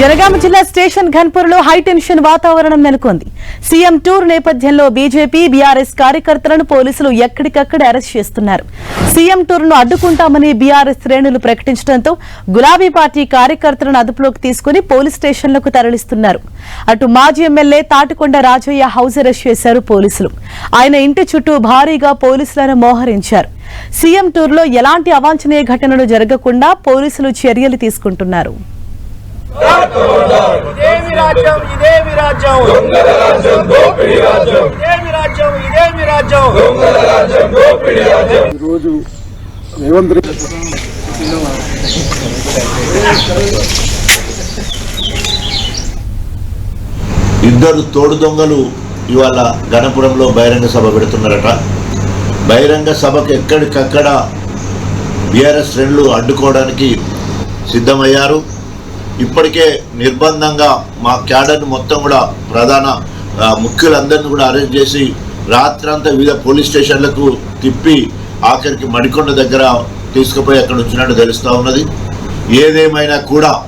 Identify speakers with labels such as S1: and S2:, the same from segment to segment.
S1: జనగామ జిల్లా station ఘన్పూర్లో high tension వాతావరణం నెలకొంది. సీఎం టూర్ నేపథ్యంలో బీజేపీ బీఆర్ఎస్ కార్యకర్తలను పోలీసులు ఎక్కడికక్కడ అరెస్ట్ చేస్తున్నారు. సీఎం టూర్ను అడ్డుకుంటామని బీఆర్ఎస్ శ్రేణులు ప్రకటించడంతో గులాబీ పార్టీ కార్యకర్తలను అదుపులోకి తీసుకుని పోలీస్ స్టేషన్లకు తరలిస్తున్నారు. అటు మాజీ MLA Thatikonda Rajaiah house arrest చేశారు పోలీసులు. ఆయన ఇంటి చుట్టూ భారీగా పోలీసులను మోహరించారు. సీఎం టూర్లో ఎలాంటి అవాంఛనీయ ఘటనలు జరగకుండా పోలీసులు చర్యలు తీసుకుంటున్నారు.
S2: ఇదేమి రాజ్యం ఇదేమి రాజ్యం? ఇదేమి రాజ్యం ఇదేమి రాజ్యం.
S3: ఈరోజు రేవంత్ రెడ్డి
S4: ఇద్దరు తోడు దొంగలు ఇవాళ గణపురంలో బహిరంగ సభ పెడుతున్నారట. బహిరంగ సభకు ఎక్కడికక్కడ బీఆర్ఎస్ శ్రేణులు అడ్డుకోవడానికి సిద్ధమయ్యారు. ఇప్పటికే నిర్బంధంగా మా క్యాడర్ని మొత్తం కూడా ప్రధాన ముఖ్యులందరినీ కూడా అరెస్ట్ చేసి రాత్రంతా వివిధ పోలీస్ స్టేషన్లకు తిప్పి ఆఖరికి మడికొండ దగ్గర తీసుకుపోయి అక్కడ ఉంచినట్టు తెలుస్తూ ఉన్నది. ఏదేమైనా కూడా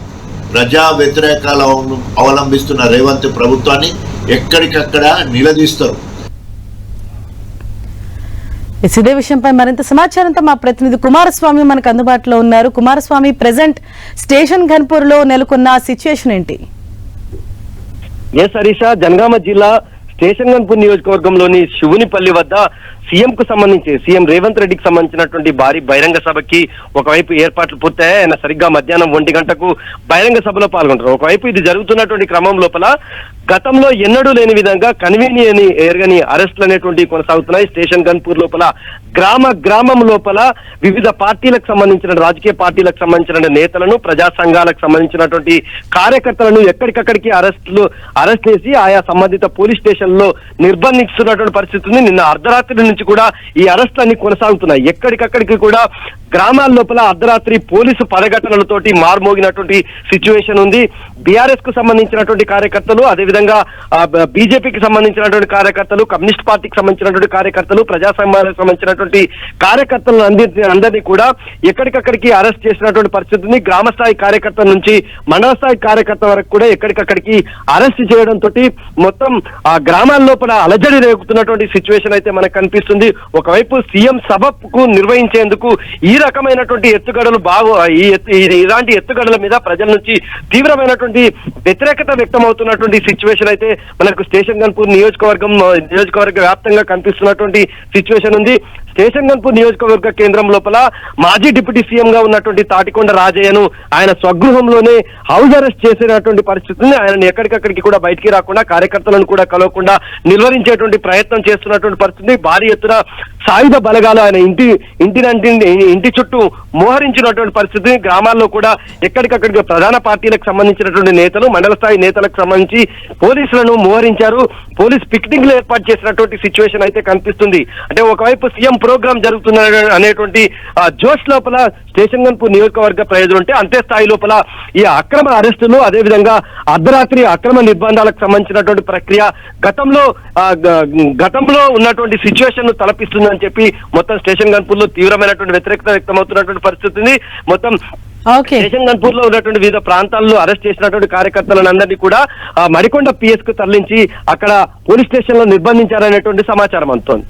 S4: ప్రజా వ్యతిరేకాలు అవ- అవలంబిస్తున్న రేవంత్ ప్రభుత్వాన్ని ఎక్కడికక్కడ నిలదీస్తారు.
S1: ఇస్ ఇదే విషయంపై మరింత సమాచారంతో మా ప్రతినిధి కుమారస్వామి మనకు అందుబాటులో ఉన్నారు. కుమారస్వామి ప్రెసెంట్ స్టేషన్ ఘన్పూర్లో నెలకొన్న సిచ్యుయేషన్ ఏంటి?
S5: ఎస్ హరీష జనగామ జిల్లా స్టేషన్ గన్పూర్ నియోజకవర్గంలోని శివునిపల్లి వద్ద సీఎం కు సంబంధించి సీఎం రేవంత్ రెడ్డికి సంబంధించినటువంటి భారీ బహిరంగ సభకి ఒకవైపు ఏర్పాట్లు పూర్తయ్యాయి. ఆయన సరిగ్గా మధ్యాహ్నం ఒంటి గంటకు బహిరంగ సభలో పాల్గొంటారు. ఒకవైపు ఇది జరుగుతున్నటువంటి క్రమం లోపల గతంలో ఎన్నడూ లేని విధంగా కన్వీనియని ఎరగని అరెస్టులు అనేటువంటి కొనసాగుతున్నాయి. స్టేషన్ గన్పూర్ లోపల గ్రామ గ్రామం లోపల వివిధ పార్టీలకు సంబంధించిన రాజకీయ పార్టీలకు సంబంధించిన నేతలను ప్రజా సంఘాలకు సంబంధించినటువంటి కార్యకర్తలను ఎక్కడికక్కడికి అరెస్టులు అరెస్ట్ చేసి ఆయా సంబంధిత పోలీస్ స్టేషన్లో నిర్బంధిస్తున్నటువంటి పరిస్థితి ఉంది. నిన్న అర్ధరాత్రి నుంచి కూడా ఈ అరెస్టులన్నీ కొనసాగుతున్నాయి. ఎక్కడికక్కడికి కూడా గ్రామాల లోపల అర్ధరాత్రి పోలీసు పదఘటనలతోటి మార్మోగినటువంటి సిచ్యువేషన్ ఉంది. బీఆర్ఎస్కు సంబంధించినటువంటి కార్యకర్తలు అదేవిధంగా బీజేపీకి సంబంధించినటువంటి కార్యకర్తలు కమ్యూనిస్ట్ పార్టీకి సంబంధించినటువంటి కార్యకర్తలు ప్రజా సంఘాలకు సంబంధించినటువంటి కార్యకర్తలను అందించిన అందరినీ కూడా ఎక్కడికక్కడికి అరెస్ట్ చేసినటువంటి పరిస్థితి ఉంది. గ్రామ స్థాయి కార్యకర్తల నుంచి మండల స్థాయి కార్యకర్త వరకు కూడా ఎక్కడికక్కడికి అరెస్ట్ చేయడం తోటి మొత్తం ఆ గ్రామాల లోపల అలజడి రేగుతున్నటువంటి సిచ్యువేషన్ అయితే మనకు కనిపిస్తుంది. ఒకవైపు సీఎం సభకు నిర్వహించేందుకు ఈ రకమైనటువంటి ఎత్తుగడలు బాగు ఈ ఇలాంటి ఎత్తుగడల మీద ప్రజల నుంచి తీవ్రమైనటువంటి వ్యతిరేకత వ్యక్తమవుతున్నటువంటి సిచ్యువేషన్ అయితే మనకు స్టేషన్ గన్పూర్ నియోజకవర్గం నియోజకవర్గ వ్యాప్తంగా కనిపిస్తున్నటువంటి సిచ్యువేషన్ ఉంది. స్టేషన్ గన్పూర్ నియోజకవర్గ కేంద్రం లోపల మాజీ డిప్యూటీ సీఎం గా ఉన్నటువంటి తాటికొండ రాజయ్యను ఆయన స్వగృహంలోనే హౌస్ అరెస్ట్ చేసినటువంటి పరిస్థితిని ఉంది ఆయన ఎక్కడికక్కడికి కూడా బయటికి రాకుండా కార్యకర్తలను కూడా కలవకుండా నిలువరించేటువంటి ప్రయత్నం చేస్తున్నటువంటి పరిస్థితి. భారీ ఎత్తున సాయుధ బలగాలు ఆయన ఇంటి ఇంటినంటి ఇంటి చుట్టూ మోహరించినటువంటి పరిస్థితి గ్రామాల్లో కూడా ఎక్కడికక్కడికి ప్రధాన పార్టీలకు సంబంధించినటువంటి నేతలు మండల స్థాయి నేతలకు సంబంధించి పోలీసులను మోహరించారు. పోలీస్ పిక్నిక్లు ఏర్పాటు చేసినటువంటి సిచ్యువేషన్ అయితే కనిపిస్తుంది. అంటే ఒకవైపు సీఎం ప్రోగ్రామ్ జరుగుతున్న అనేటువంటి జోష్ లోపల స్టేషన్ గన్పూర్ నియోజకవర్గ ప్రయోజనం ఉంటే అంతే స్థాయి లోపల ఈ అక్రమ అరెస్టులు అదేవిధంగా అర్ధరాత్రి అక్రమ నిర్బంధాలకు సంబంధించినటువంటి ప్రక్రియ గతంలో గతంలో ఉన్నటువంటి సిచ్యువేషన్ను తలపిస్తుందని చెప్పి మొత్తం స్టేషన్ గన్పూర్లో తీవ్రమైనటువంటి వ్యతిరేకత వ్యక్తమవుతున్నటువంటి పరిస్థితి ఉంది. మొత్తం స్టేషన్ గన్పూర్లో ఉన్నటువంటి వివిధ ప్రాంతాల్లో అరెస్ట్ చేసినటువంటి కార్యకర్తలను అందరినీ కూడా మడికొండ పిఎస్కు తరలించి అక్కడ పోలీస్ స్టేషన్లో నిర్బంధించారనేటువంటి సమాచారం అందుతోంది.